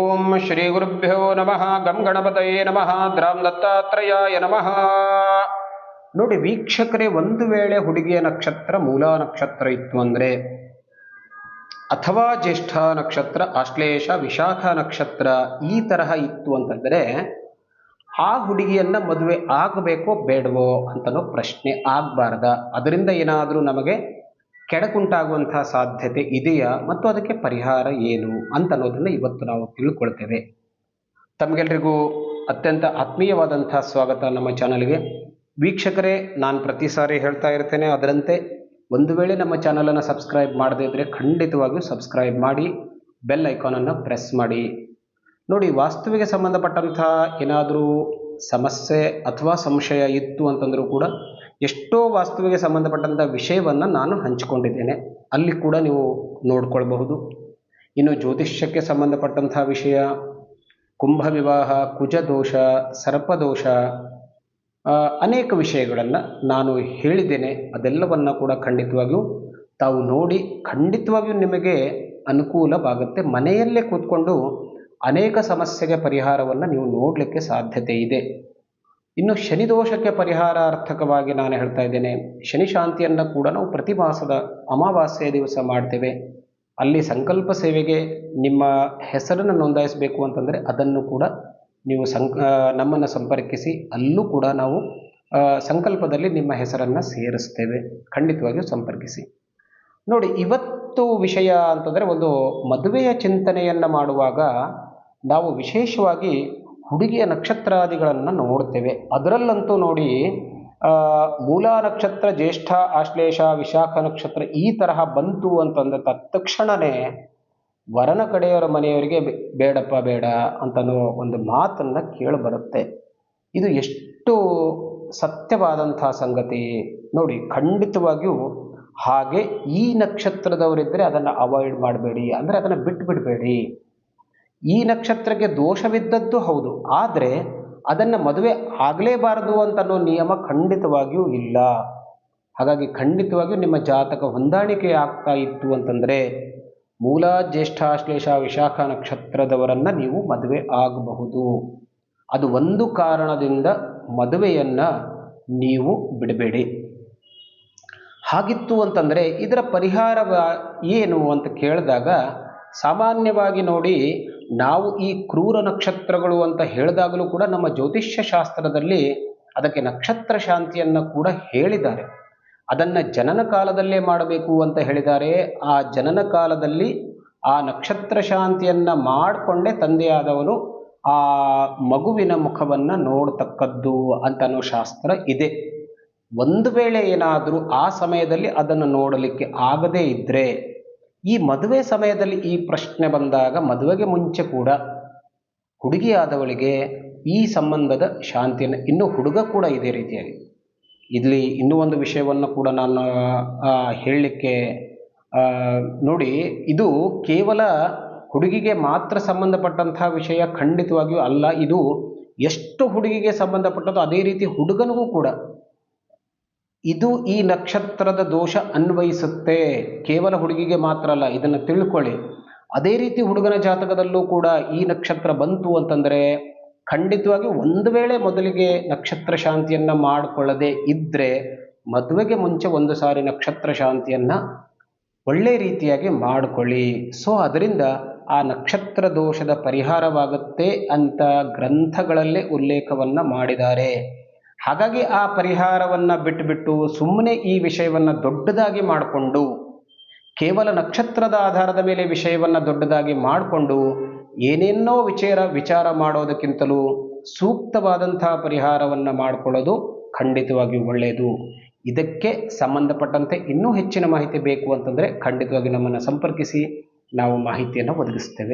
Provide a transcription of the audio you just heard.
ಓಂ ಶ್ರೀ ಗುರುಭ್ಯೋ ನಮಃ ಗಂ ಗಣಪತಯೇ ನಮಃ ದ್ರಾಂ ದತ್ತಾತ್ರೇಯಾಯ ನಮಃ ನೋಡಿ ವೀಕ್ಷಕರೇ, ಒಂದು ವೇಳೆ ಹುಡುಗಿಯ ನಕ್ಷತ್ರ, ಮೂಲ ನಕ್ಷತ್ರ ಇತ್ತು ಅಂದ್ರೆ, ಅಥವಾ ಜ್ಯೇಷ್ಠ ನಕ್ಷತ್ರ ಆಶ್ಲೇಷ ವಿಶಾಖ ನಕ್ಷತ್ರ ಈ ತರಹ ಇತ್ತು ಅಂತಂದರೆ, ಆ ಹುಡುಗಿಯನ್ನ ಮದುವೆ ಆಗಬೇಕೋ ಬೇಡವೋ ಅಂತನೋ ಪ್ರಶ್ನೆ ಆಗಬಾರ್ದ. ಅದರಿಂದ ಏನಾದರೂ ನಮಗೆ ಕೆಡಕುಂಟಾಗುವಂತಹ ಸಾಧ್ಯತೆ ಇದೆಯಾ ಮತ್ತು ಅದಕ್ಕೆ ಪರಿಹಾರ ಏನು ಅಂತ ಅನ್ನೋದನ್ನು ಇವತ್ತು ನಾವು ತಿಳ್ಕೊಳ್ತೇವೆ. ತಮಗೆಲ್ಲರಿಗೂ ಅತ್ಯಂತ ಆತ್ಮೀಯವಾದಂತಹ ಸ್ವಾಗತ ನಮ್ಮ ಚಾನಲ್ಗೆ. ವೀಕ್ಷಕರೇ, ನಾನು ಪ್ರತಿ ಸಾರಿ ಹೇಳ್ತಾ ಇರ್ತೇನೆ, ಅದರಂತೆ ಒಂದು ವೇಳೆ ನಮ್ಮ ಚಾನಲನ್ನು ಸಬ್ಸ್ಕ್ರೈಬ್ ಮಾಡದೇ ಇದ್ದರೆ ಖಂಡಿತವಾಗಿಯೂ ಸಬ್ಸ್ಕ್ರೈಬ್ ಮಾಡಿ, ಬೆಲ್ ಐಕಾನನ್ನು ಪ್ರೆಸ್ ಮಾಡಿ. ನೋಡಿ, ವಾಸ್ತುವಿಗೆ ಸಂಬಂಧಪಟ್ಟಂತಹ ಏನಾದರೂ ಸಮಸ್ಯೆ ಅಥವಾ ಸಂಶಯ ಇತ್ತು ಅಂತಂದರೂ ಕೂಡ ಎಷ್ಟೋ ವಾಸ್ತುವಿಗೆ ಸಂಬಂಧಪಟ್ಟಂಥ ವಿಷಯವನ್ನು ನಾನು ಹಂಚಿಕೊಂಡಿದ್ದೇನೆ. ಅಲ್ಲಿ ಕೂಡ ನೀವು ನೋಡ್ಕೊಳ್ಬಹುದು. ಇನ್ನು ಜ್ಯೋತಿಷ್ಯಕ್ಕೆ ಸಂಬಂಧಪಟ್ಟಂಥ ವಿಷಯ, ಕುಂಭ ವಿವಾಹ ಕುಜದೋಷ ಸರ್ಪದೋಷ ಅನೇಕ ವಿಷಯಗಳನ್ನು ನಾನು ಹೇಳಿದ್ದೇನೆ. ಅದೆಲ್ಲವನ್ನು ಕೂಡ ಖಂಡಿತವಾಗಿಯೂ ತಾವು ನೋಡಿ ಖಂಡಿತವಾಗಿಯೂ ನಿಮಗೆ ಅನುಕೂಲವಾಗುತ್ತೆ. ಮನೆಯಲ್ಲೇ ಕೂತ್ಕೊಂಡು ಅನೇಕ ಸಮಸ್ಯೆಗೆ ಪರಿಹಾರವನ್ನು ನೀವು ನೋಡಲಿಕ್ಕೆ ಸಾಧ್ಯತೆ ಇದೆ. ಇನ್ನು ಶನಿ ದೋಷಕ್ಕೆ ಪರಿಹಾರಾರ್ಥಕವಾಗಿ ನಾನು ಹೇಳ್ತಾ ಇದ್ದೇನೆ. ಶನಿ ಶಾಂತಿಯನ್ನು ಕೂಡ ನಾವು ಪ್ರತಿ ಮಾಸದ ಅಮಾವಾಸ್ಯೆಯ ದಿವಸ ಮಾಡ್ತೇವೆ. ಅಲ್ಲಿ ಸಂಕಲ್ಪ ಸೇವೆಗೆ ನಿಮ್ಮ ಹೆಸರನ್ನು ನೋಂದಾಯಿಸಬೇಕು ಅಂತಂದರೆ ಅದನ್ನು ಕೂಡ ನೀವು ಸಂಕ ನಮ್ಮನ್ನು ಸಂಪರ್ಕಿಸಿ ಅಲ್ಲೂ ಕೂಡ ನಾವು ಸಂಕಲ್ಪದಲ್ಲಿ ನಿಮ್ಮ ಹೆಸರನ್ನು ಸೇರಿಸ್ತೇವೆ. ಖಂಡಿತವಾಗಿಯೂ ಸಂಪರ್ಕಿಸಿ. ನೋಡಿ, ಇವತ್ತು ವಿಷಯ ಅಂತಂದರೆ ಒಂದು ಮದುವೆಯ ಚಿಂತನೆಯನ್ನು ಮಾಡುವಾಗ ನಾವು ವಿಶೇಷವಾಗಿ ಹುಡುಗಿಯ ನಕ್ಷತ್ರಾದಿಗಳನ್ನು ನೋಡ್ತೇವೆ. ಅದರಲ್ಲಂತೂ ನೋಡಿ ಮೂಲ ನಕ್ಷತ್ರ, ಜ್ಯೇಷ್ಠ, ಆಶ್ಲೇಷ, ವಿಶಾಖ ನಕ್ಷತ್ರ ಈ ತರಹ ಬಂತು ಅಂತಂದ ತತ್ಕ್ಷಣವೇ ವರನ ಕಡೆಯವರ ಮನೆಯವರಿಗೆ ಬೇಡಪ್ಪ, ಬೇಡ ಅಂತನೋ ಒಂದು ಮಾತನ್ನು ಕೇಳಿಬರುತ್ತೆ. ಇದು ಎಷ್ಟು ಸತ್ಯವಾದಂಥ ಸಂಗತಿ. ನೋಡಿ, ಖಂಡಿತವಾಗಿಯೂ ಹಾಗೆ ಈ ನಕ್ಷತ್ರದವರಿದ್ದರೆ ಅದನ್ನು ಅವಾಯ್ಡ್ ಮಾಡಬೇಡಿ. ಅಂದರೆ ಅದನ್ನು ಬಿಟ್ಟು ಬಿಡಬೇಡಿ ಈ ನಕ್ಷತ್ರಕ್ಕೆ ದೋಷವಿದ್ದದ್ದು ಹೌದು. ಆದರೆ ಅದನ್ನು ಮದುವೆ ಆಗಲೇಬಾರದು ಅಂತನ್ನೋ ನಿಯಮ ಖಂಡಿತವಾಗಿಯೂ ಇಲ್ಲ. ಹಾಗಾಗಿ ಖಂಡಿತವಾಗಿಯೂ ನಿಮ್ಮ ಜಾತಕ ಹೊಂದಾಣಿಕೆ ಆಗ್ತಾ ಇತ್ತು ಅಂತಂದರೆ ಮೂಲ ಜ್ಯೇಷ್ಠಾಶ್ಲೇಷ ವಿಶಾಖ ನಕ್ಷತ್ರದವರನ್ನು ನೀವು ಮದುವೆ ಆಗಬಹುದು. ಅದು ಒಂದು ಕಾರಣದಿಂದ ಮದುವೆಯನ್ನು ನೀವು ಬಿಡಬೇಡಿ. ಹಾಗಿತ್ತು ಅಂತಂದರೆ ಇದರ ಪರಿಹಾರ ಏನು ಅಂತ ಕೇಳಿದಾಗ ಸಾಮಾನ್ಯವಾಗಿ ನೋಡಿ ನಾವು ಈ ಕ್ರೂರ ನಕ್ಷತ್ರಗಳು ಅಂತ ಹೇಳಿದಾಗಲೂ ಕೂಡ ನಮ್ಮ ಜ್ಯೋತಿಷ್ಯ ಶಾಸ್ತ್ರದಲ್ಲಿ ಅದಕ್ಕೆ ನಕ್ಷತ್ರ ಶಾಂತಿಯನ್ನು ಕೂಡ ಹೇಳಿದ್ದಾರೆ. ಅದನ್ನು ಜನನ ಕಾಲದಲ್ಲೇ ಮಾಡಬೇಕು ಅಂತ ಹೇಳಿದ್ದಾರೆ. ಆ ಜನನ ಕಾಲದಲ್ಲಿ ಆ ನಕ್ಷತ್ರ ಶಾಂತಿಯನ್ನು ಮಾಡಿಕೊಂಡೇ ತಂದೆಯಾದವನು ಆ ಮಗುವಿನ ಮುಖವನ್ನು ನೋಡ್ತಕ್ಕದ್ದು ಅಂತ ಅನ್ನೋ ಶಾಸ್ತ್ರ ಇದೆ. ಒಂದು ವೇಳೆ ಏನಾದರೂ ಆ ಸಮಯದಲ್ಲಿ ಅದನ್ನು ನೋಡಲಿಕ್ಕೆ ಆಗದೇ ಇದ್ದರೆ ಈ ಮದುವೆ ಸಮಯದಲ್ಲಿ ಈ ಪ್ರಶ್ನೆ ಬಂದಾಗ ಮದುವೆಗೆ ಮುಂಚೆ ಕೂಡ ಹುಡುಗಿಯಾದವಳಿಗೆ ಈ ಸಂಬಂಧದ ಶಾಂತಿಯನ್ನು ಇನ್ನು ಹುಡುಗ ಕೂಡ ಇದೇ ರೀತಿಯಾಗಿ. ಇಲ್ಲಿ ಇನ್ನೂ ಒಂದು ವಿಷಯವನ್ನು ಕೂಡ ನಾನು ಹೇಳಲಿಕ್ಕೆ ನೋಡಿ, ಇದು ಕೇವಲ ಹುಡುಗಿಗೆ ಮಾತ್ರ ಸಂಬಂಧಪಟ್ಟಂತಹ ವಿಷಯ ಖಂಡಿತವಾಗಿಯೂ ಅಲ್ಲ. ಇದು ಎಷ್ಟು ಹುಡುಗಿಗೆ ಸಂಬಂಧಪಟ್ಟದ್ದು ಅದೇ ರೀತಿ ಹುಡುಗನಿಗೂ ಕೂಡ ಇದು ಈ ನಕ್ಷತ್ರದ ದೋಷ ಅನ್ವಯಿಸುತ್ತೆ. ಕೇವಲ ಹುಡುಗಿಗೆ ಮಾತ್ರ ಅಲ್ಲ, ಇದನ್ನು ತಿಳ್ಕೊಳ್ಳಿ. ಅದೇ ರೀತಿ ಹುಡುಗನ ಜಾತಕದಲ್ಲೂ ಕೂಡ ಈ ನಕ್ಷತ್ರ ಬಂತು ಅಂತಂದರೆ ಖಂಡಿತವಾಗಿ ಒಂದು ವೇಳೆ ಮೊದಲಿಗೆ ನಕ್ಷತ್ರ ಶಾಂತಿಯನ್ನು ಮಾಡಿಕೊಳ್ಳದೆ ಇದ್ದರೆ ಮದುವೆಗೆ ಮುಂಚೆ ಒಂದು ಸಾರಿ ನಕ್ಷತ್ರ ಶಾಂತಿಯನ್ನು ಒಳ್ಳೆ ರೀತಿಯಾಗಿ ಮಾಡಿಕೊಳ್ಳಿ. ಸೊ, ಅದರಿಂದ ಆ ನಕ್ಷತ್ರ ದೋಷದ ಪರಿಹಾರವಾಗುತ್ತೆ ಅಂತ ಗ್ರಂಥಗಳಲ್ಲೇ ಉಲ್ಲೇಖವನ್ನು ಮಾಡಿದ್ದಾರೆ. ಹಾಗಾಗಿ ಆ ಪರಿಹಾರವನ್ನು ಬಿಟ್ಟುಬಿಟ್ಟು ಸುಮ್ಮನೆ ಈ ವಿಷಯವನ್ನು ದೊಡ್ಡದಾಗಿ ಮಾಡಿಕೊಂಡು, ಕೇವಲ ನಕ್ಷತ್ರದ ಆಧಾರದ ಮೇಲೆ ವಿಷಯವನ್ನು ದೊಡ್ಡದಾಗಿ ಮಾಡಿಕೊಂಡು, ಏನೇನೋ ವಿಚಾರ ವಿಚಾರ ಮಾಡೋದಕ್ಕಿಂತಲೂ ಸೂಕ್ತವಾದಂತಹ ಪರಿಹಾರವನ್ನು ಮಾಡಿಕೊಳ್ಳೋದು ಖಂಡಿತವಾಗಿಯೂ ಒಳ್ಳೆಯದು. ಇದಕ್ಕೆ ಸಂಬಂಧಪಟ್ಟಂತೆ ಇನ್ನೂ ಹೆಚ್ಚಿನ ಮಾಹಿತಿ ಬೇಕು ಅಂತಂದರೆ ಖಂಡಿತವಾಗಿ ನಮ್ಮನ್ನು ಸಂಪರ್ಕಿಸಿ, ನಾವು ಮಾಹಿತಿಯನ್ನು ಒದಗಿಸ್ತೇವೆ.